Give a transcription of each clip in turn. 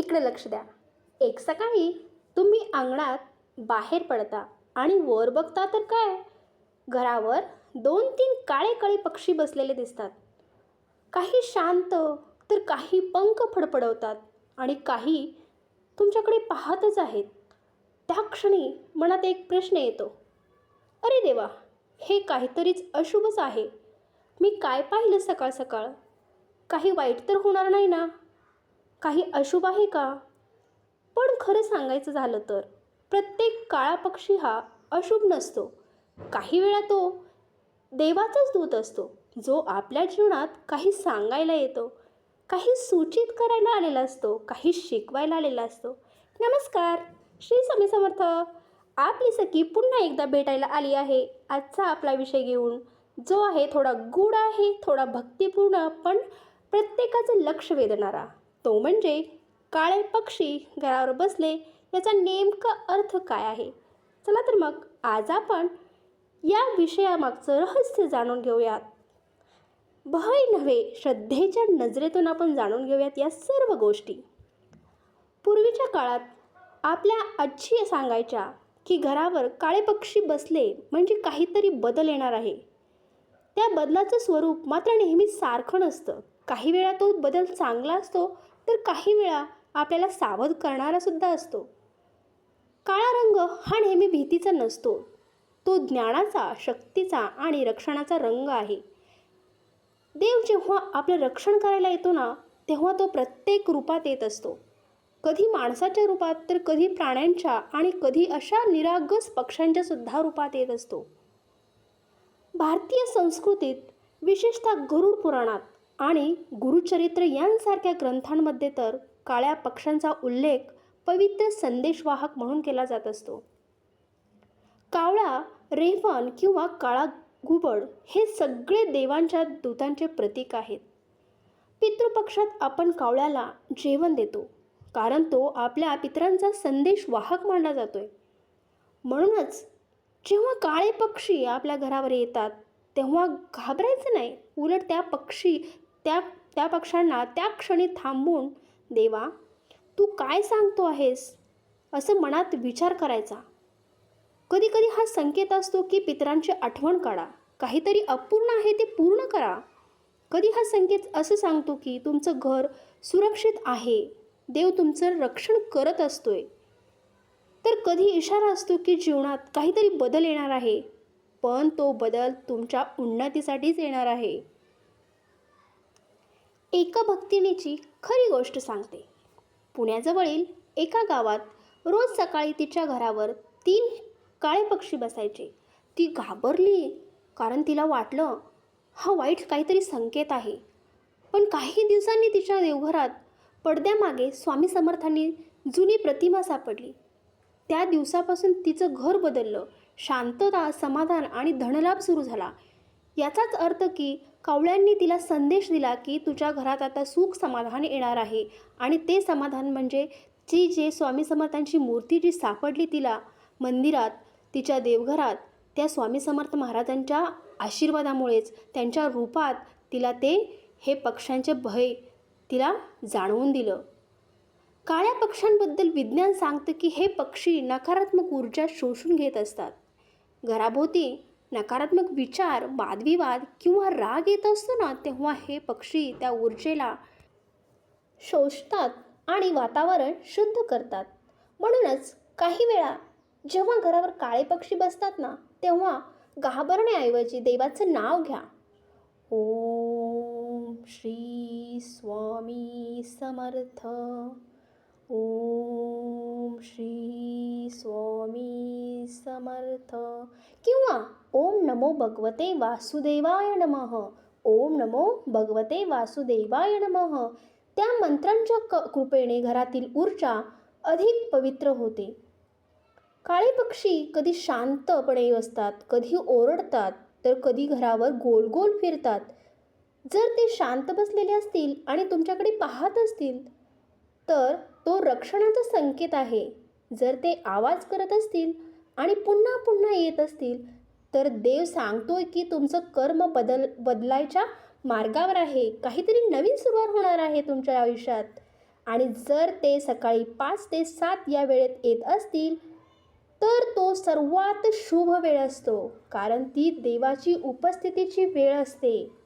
इकडे लक्ष द्या. एक सकाळी तुम्ही अंगणात बाहेर पडता आणि वर बघता तर काय? घरावर दोन तीन काळे काळे पक्षी बसलेले दिसतात. काही शांत तर काही पंख फडफडवतात आणि काही तुमच्याकडे पाहतच आहेत. त्या क्षणी मनात एक प्रश्न येतो. अरे देवा हे काहीतरीच अशुभच आहे. मी काय पाहिलं सकाळ सकाळ? काही वाईट तर होणार नाही ना? काही अशुभ आहे का? पण खरं सांगायचं झालं तर प्रत्येक काळा पक्षी हा अशुभ नसतो. काही वेळा तो देवाचाच दूत असतो जो आपल्या जीवनात काही सांगायला येतो काही सूचित करायला आलेला असतो काही शिकवायला आलेला असतो. नमस्कार श्री स्वामी समर्थ. आपली सखी पुन्हा एकदा भेटायला आली आहे. आजचा आपला विषय घेऊन जो आहे थोडा गूढ आहे थोडा भक्तिपूर्ण पण प्रत्येकाचं लक्ष वेधणारा. तो म्हणजे काळे पक्षी घरावर बसले याचा नेमका अर्थ काय आहे? चला तर मग आज आपण या विषयामागचं रहस्य जाणून घेऊयात. भय नव्हे श्रद्धेच्या नजरेतून आपण जाणून घेऊयात या सर्व गोष्टी. पूर्वीच्या काळात आपल्या आजी सांगायच्या की घरावर काळे पक्षी बसले म्हणजे काहीतरी बदल येणार आहे. त्या बदलाचं स्वरूप मात्र नेहमी सारखं नसतं. काही वेळा तो बदल चांगला असतो तर काही वेळा आपल्याला सावध करणारा सुद्धा असतो. काळा रंग हा नेहमी भीतीचा नसतो. तो ज्ञानाचा शक्तीचा आणि रक्षणाचा रंग आहे. देव जेव्हा आपलं रक्षण करायला येतो ना तेव्हा तो प्रत्येक रूपात येत असतो. कधी माणसाच्या रूपात तर कधी प्राण्यांच्या आणि कधी अशा निरागस पक्ष्यांच्या सुद्धा रूपात येत असतो. भारतीय संस्कृतीत विशेषतः गरुड पुराणात आणि गुरुचरित्र यांसारख्या ग्रंथांमध्ये तर काळ्या पक्ष्यांचा उल्लेख पवित्र संदेशवाहक म्हणून केला जात असतो. कावळा रेवन किंवा काळा घुबड हे सगळे देवांच्या दूतांचे प्रतीक आहेत. पितृपक्षात आपण कावळ्याला जेवण देतो कारण तो आपल्या पितरांचा संदेश वाहक मानला जातोय. म्हणूनच जेव्हा काळे पक्षी आपल्या घरावर येतात तेव्हा घाबरायचं नाही उलट त्या पक्षी त्या त्या पक्ष्यांना त्या क्षणी थांबून देवा तू काय सांगतो आहेस? असं मनात विचार करायचा. कधी कधी हा संकेत असतो की पितरांची आठवण काढा. काहीतरी अपूर्ण आहे ते पूर्ण करा. कधी हा संकेत असं सांगतो की तुमचं घर सुरक्षित आहे. देव तुमचं रक्षण करत असतोय. तर कधी इशारा असतो की जीवनात काहीतरी बदल येणार आहे. पण तो बदल तुमच्या उन्नतीसाठीच येणार आहे. एका भक्तिनीची खरी गोष्ट सांगते. पुण्याजवळील एका गावात रोज सकाळी तिच्या घरावर तीन काळे पक्षी बसायचे. ती घाबरली कारण तिला वाटलं हा वाईट काहीतरी संकेत आहे. पण काही दिवसांनी तिच्या देवघरात पडद्यामागे स्वामी समर्थांनी जुनी प्रतिमा सापडली. त्या दिवसापासून तिचं घर बदललं. शांतता समाधान आणि धनलाभ सुरू झाला. याचाच अर्थ की कावळ्यांनी तिला संदेश दिला की तुझ्या घरात आता सुख समाधान येणार आहे. आणि ते समाधान म्हणजे ती जे स्वामी समर्थांची मूर्ती जी सापडली तिला मंदिरात तिच्या देवघरात त्या स्वामी समर्थ महाराजांच्या आशीर्वादामुळेच त्यांच्या रूपात तिला ते हे पक्ष्यांचे भय तिला जाणवून दिलं. काळ्या पक्ष्यांबद्दल विज्ञान सांगतं की हे पक्षी नकारात्मक ऊर्जा शोषून घेत असतात. घराभोवती नकारात्मक विचार वादविवाद किंवा राग येत असतो ना तेव्हा हे पक्षी त्या ऊर्जेला शोषतात आणि वातावरण शुद्ध करतात. म्हणूनच काही वेळा जेव्हा घरावर काळे पक्षी बसतात ना तेव्हा घाबरण्याऐवजी देवाचं नाव घ्या. ओम श्री स्वामी समर्थ. ओम श्री स्वामी समर्थ. किंवा ओम नमो भगवते वासुदेवाय नम. ओम नमो भगवते वासुदेवाय नम. त्या मंत्रांच्या क कृपेने घरातील ऊर्जा अधिक पवित्र होते. काळे पक्षी कधी शांतपणे असतात कधी ओरडतात तर कधी घरावर गोल गोल फिरतात. जर ते शांत बसलेले असतील आणि तुमच्याकडे पाहत असतील तर तो रक्षणाचा संकेत आहे. जर ते आवाज करत असतील आणि पुन्हा पुन्हा येत असतील तर देव सांगतोय की तुमचं कर्म बदल बदलायच्या मार्गावर आहे. काहीतरी नवीन सुरुवात होणार आहे तुमच्या आयुष्यात. आणि जर ते सकाळी पाच ते सात या वेळेत येत असतील तर तो सर्वात शुभ वेळ असतो कारण ती देवाची उपस्थितीची वेळ असते.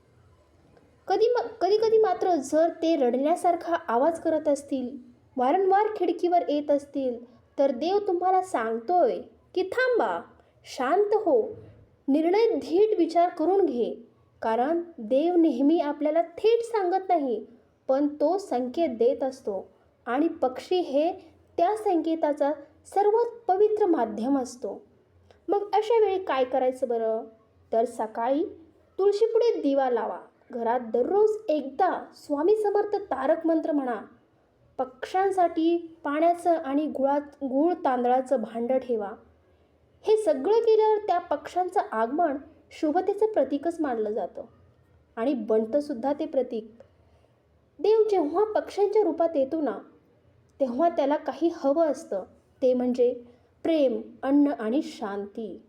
कधी म कधी कधी मात्र जर ते रडण्यासारखा आवाज करत असतील वारंवार खिडकीवर येत असतील तर देव तुम्हाला सांगतोय की थांबा शांत हो. निर्णय धीट विचार करून घे. कारण देव नेहमी आपल्याला थेट सांगत नाही पण तो संकेत देत असतो. आणि पक्षी हे त्या संकेताचा सर्वात पवित्र माध्यम असतो. मग अशा वेळी काय करायचं बरं? तर सकाळी तुळशीपुढे दिवा लावा. घरात दररोज एकदा स्वामी समर्थ तारक मंत्र म्हणा. पक्ष्यांसाठी पाण्याचं आणि गुळात गूळ तांदळाचं भांडं ठेवा. हे सगळं केल्यावर त्या पक्ष्यांचं आगमन शुभतेचं प्रतीकच मानलं जातं. आणि बनतंसुद्धा ते प्रतीक. देव जेव्हा पक्ष्यांच्या रूपात येतो ना तेव्हा त्याला काही हवं असतं. ते म्हणजे प्रेम अन्न आणि शांती.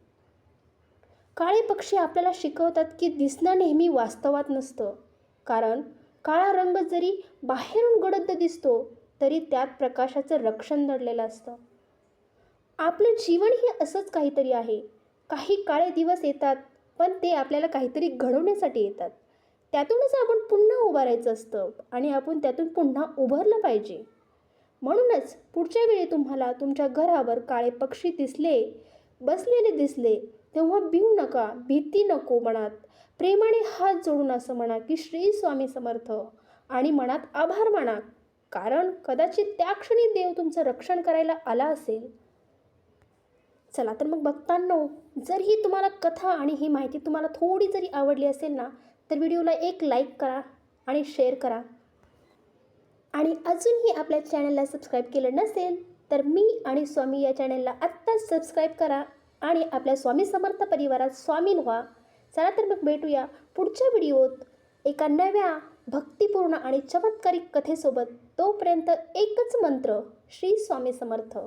काळे पक्षी आपल्याला शिकवतात की दिसणं नेहमी वास्तवात नसतं. कारण काळा रंग जरी बाहेरून गडद दिसतो तरी त्यात प्रकाशाचं रक्षण दडलेलं असतं. आपलं जीवनही असंच काहीतरी आहे. काही काळे दिवस येतात पण ते आपल्याला काहीतरी घडवण्यासाठी येतात. त्यातूनच आपण पुन्हा उभारायचं असतं आणि आपण त्यातून पुन्हा उभारलं पाहिजे. म्हणूनच पुढच्या वेळी तुम्हाला तुमच्या घरावर काळे पक्षी दिसले बसलेले दिसले तेव्हा भिऊ नका भीती नको मनात. प्रेमाने हात जोडून असं म्हणा की श्री स्वामी समर्थ. आणि मनात आभार माना. कारण कदाचित त्या क्षणी देव तुमचं रक्षण करायला आला असेल. चला तर मग बघतांनो जर ही तुम्हाला कथा आणि ही माहिती तुम्हाला थोडी जरी आवडली असेल ना तर व्हिडिओला एक लाईक करा आणि शेअर करा. आणि अजूनही आपल्या चॅनलला सबस्क्राईब केलं नसेल तर मी आणि स्वामी या चॅनलला आत्ताच सबस्क्राईब करा. आणि आपल्या स्वामी समर्थ परिवारात स्वामीन व्हा. चला तर मग भेटूया पुढच्या व्हिडिओत. एका नव्या भक्तिपूर्ण आणि चमत्कारिक कथेसोबत तोपर्यंत एकच मंत्र श्री स्वामी समर्थ.